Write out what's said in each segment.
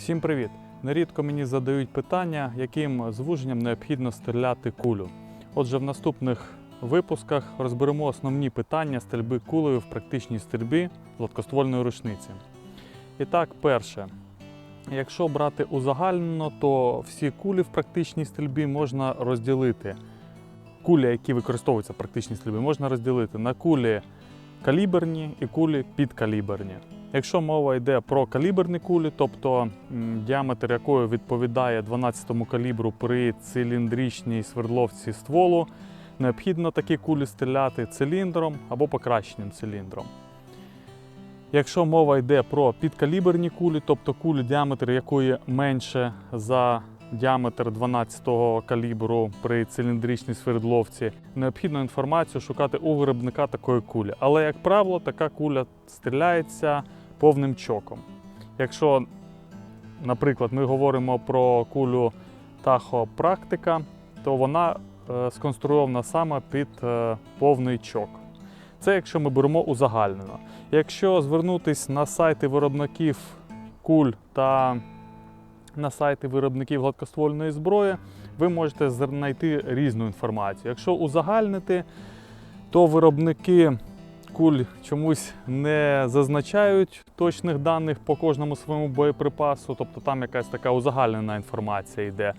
Всім привіт! Нерідко мені задають питання, яким звуженням необхідно стріляти кулю. Отже, в наступних випусках розберемо основні питання стрільби кулею в практичній стрільбі гладкоствольної рушниці. І так, перше. Якщо брати узагальнено, то всі кулі в практичній стрільбі можна розділити. Кулі, які використовуються в практичній стрільбі, можна розділити на кулі каліберні і кулі підкаліберні. Якщо мова йде про каліберні кулі, тобто діаметр якої відповідає 12 калібру при циліндричній свердловці стволу, необхідно такі кулі стріляти циліндром або покращеним циліндром. Якщо мова йде про підкаліберні кулі, тобто кулі, діаметр якої менше за діаметр 12-го калібру при циліндричній свердловці, необхідно інформацію шукати у виробника такої кулі. Але, як правило, така куля стріляється повним чоком. Якщо, наприклад, ми говоримо про кулю Tahoe Практика, то вона е, сконструйована саме під е, повний чок. Це якщо ми беремо узагальнено. Якщо звернутися на сайти виробників куль та на сайти виробників гладкоствольної зброї, ви можете знайти різну інформацію. Якщо узагальнити, то виробники куль чомусь не зазначають точних даних по кожному своєму боєприпасу, тобто там якась така узагальнена інформація йде.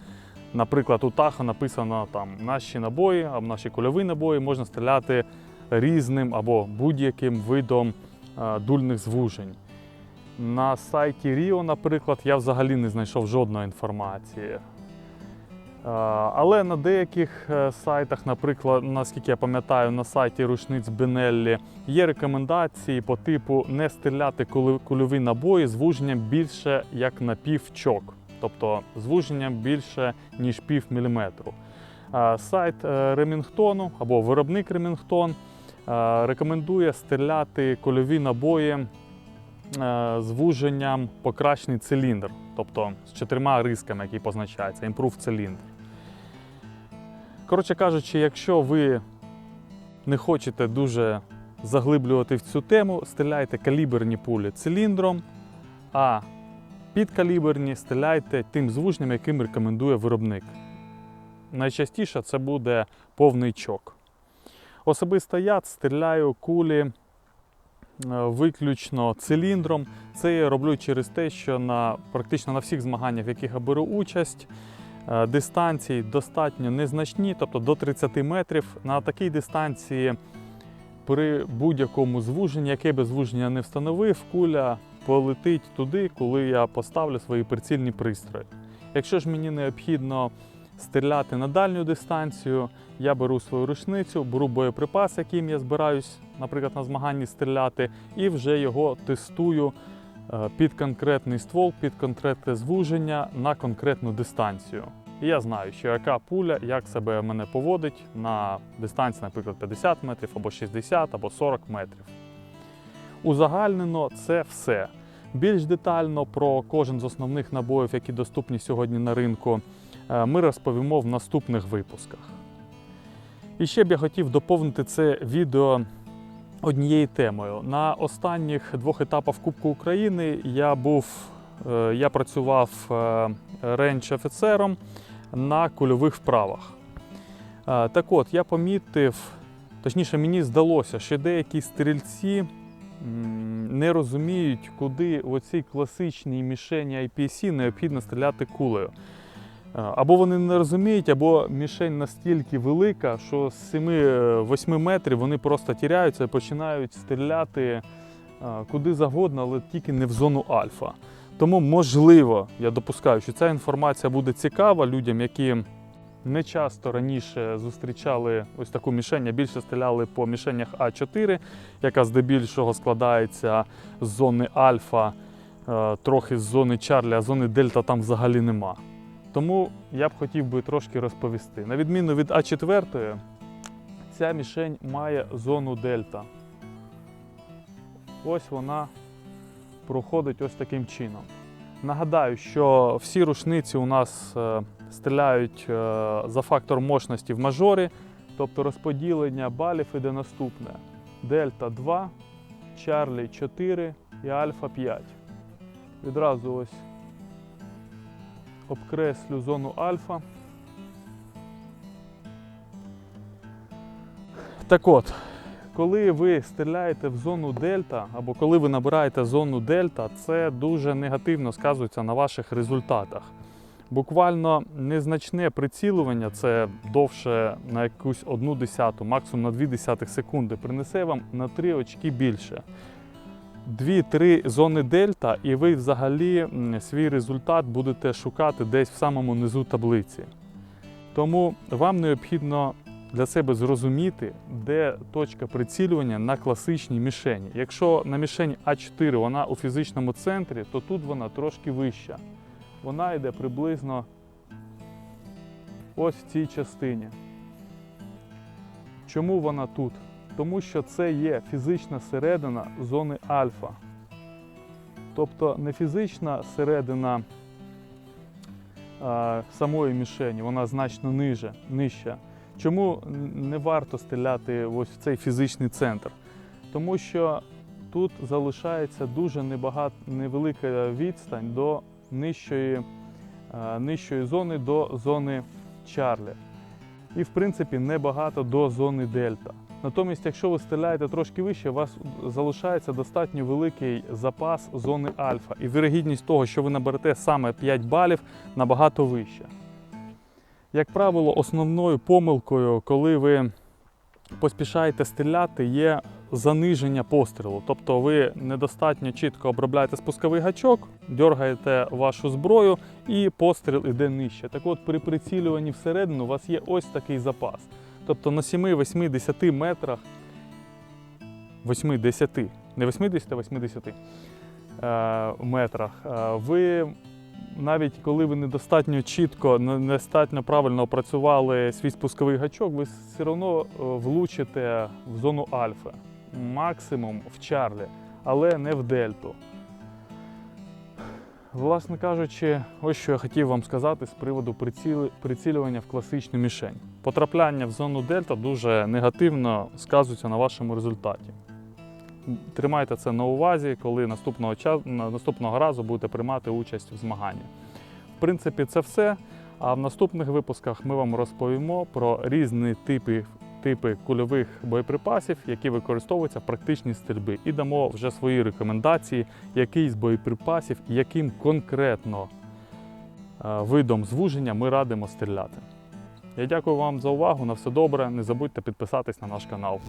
Наприклад, у Таха написано там наші набої або наші кульові набої можна стріляти різним або будь-яким видом е, дульних звужень. На сайті Rio, наприклад, я взагалі не знайшов жодної інформації. Але на деяких е, сайтах, наприклад, наскільки я пам'ятаю, на сайті рушниць Бенеллі є рекомендації по типу не стріляти кульові набої звуженням більше як на півчок, тобто звуженням більше ніж пів міліметру. Е, Сайт е, Ремінгтону або виробник Ремінгтон рекомендує стріляти кульові набої звуженням покращений циліндр, тобто з чотирма рисками, які позначаються, improve циліндр. Коротше кажучи, якщо ви не хочете дуже заглиблювати в цю тему, стріляйте каліберні пулі циліндром, а підкаліберні стріляйте тим звуженням, яким рекомендує виробник. Найчастіше це буде повний чок. Особисто я стріляю кулі е, виключно циліндром. Це я роблю через те, що на практично на всіх змаганнях, в яких я беру участь, дистанції достатньо незначні, тобто до 30 метрів. На такій дистанції при будь-якому звуженні, яке би звуження не встановив, куля полетить туди, коли я поставлю свої прицільні пристрої. Якщо ж мені необхідно стріляти на дальню дистанцію, я беру свою рушницю, беру боєприпас, яким я збираюсь, наприклад, на змаганні стріляти, і вже його тестую е, під конкретний ствол, під конкретне звуження на конкретну дистанцію. І я знаю, що яка пуля, як себе мене поводить на дистанції, наприклад, 50 метрів, або 60, або 40 метрів. Узагальнено це все. Більш детально про кожен з основних набоїв, які доступні сьогодні на ринку, е, ми розповімо в наступних випусках. І ще б я хотів доповнити це відео однією темою. На останніх двох етапах Кубку України я був, е, я працював рейндж-офіцером на кульових вправах. Е, Так от, я помітив, точніше, мені здалося, що деякі стрільці не розуміють, куди в оцій класичній мішені IPC необхідно стріляти кулею. Е, Або вони не розуміють, або мішень настільки велика, що з 7-8 метрів вони просто тіряються і починають стріляти е, куди завгодно, але тільки не в зону альфа. Тому, можливо, я допускаю, що ця інформація буде цікава людям, які не часто раніше зустрічали ось таку мішень, а більше стріляли по мішенях А4, яка здебільшого складається з зони альфа, е, трохи з зони Чарлі, а зони Дельта там взагалі нема. Тому я б хотів би трошки розповісти. На відміну від А4, ця мішень має зону Дельта. Ось вона проходить ось таким чином. Нагадаю, що всі рушниці у нас е, стріляють е, за фактор мощності в мажорі, тобто розподілення балів іде наступне: Дельта 2, Чарлі 4 і Альфа 5. Відразу ось обкреслю зону альфа. Так от, коли ви стріляєте в зону дельта, або коли ви набираєте зону дельта, це дуже негативно сказується на ваших результатах. Буквально незначне прицілювання, це довше на якусь одну десяту, максимум на дві десятих секунди, принесе вам на три очки більше. Дві-три зони дельта, і ви взагалі свій результат будете шукати десь в самому низу таблиці. Тому вам необхідно для себе зрозуміти, де точка прицілювання на класичній мішені. Якщо на мішені А4 вона у фізичному центрі, то тут вона трошки вища. Вона йде приблизно ось в цій частині. Чому вона тут? Тому що це є фізична середина зони альфа. Тобто не фізична середина а, самої мішені, вона значно ниже, нижча. Чому не варто стріляти ось в цей фізичний центр? Тому що тут залишається дуже небагато, невелика відстань до нижчої, е, нижчої зони до зони Чарлі. І, в принципі, небагато до зони Дельта. Натомість, якщо ви стріляєте трошки вище, у вас залишається достатньо великий запас зони альфа. І вірогідність того, що ви наберете саме 5 балів, набагато вища. Як правило, основною помилкою, коли ви поспішаєте стріляти, є заниження пострілу. Тобто ви недостатньо чітко обробляєте спусковий гачок, дергаєте вашу зброю і постріл іде нижче. Так от при прицілюванні всередину у вас є ось такий запас. Тобто на 7, 8, 10 метрах, 8, 10, не 80, а 80 е, метрах, е, ви навіть коли ви недостатньо чітко, не- недостатньо правильно опрацювали свій спусковий гачок, ви все одно е, влучите в зону альфа, максимум в Чарлі, але не в дельту. Власне кажучи, ось що я хотів вам сказати з приводу прицілювання в класичну мішень. Потрапляння в зону дельта дуже негативно сказується на вашому результаті. Тримайте це на увазі, коли наступного, часу, наступного разу будете приймати участь в змаганні. В принципі, це все. А в наступних випусках ми вам розповімо про різні типи, типи кульових боєприпасів, які використовуються в практичній стрільбі, і дамо вже свої рекомендації, який з боєприпасів і яким конкретно е, видом звуження ми радимо стріляти. Я дякую вам за увагу. На все добре. Не забудьте підписатись на наш канал.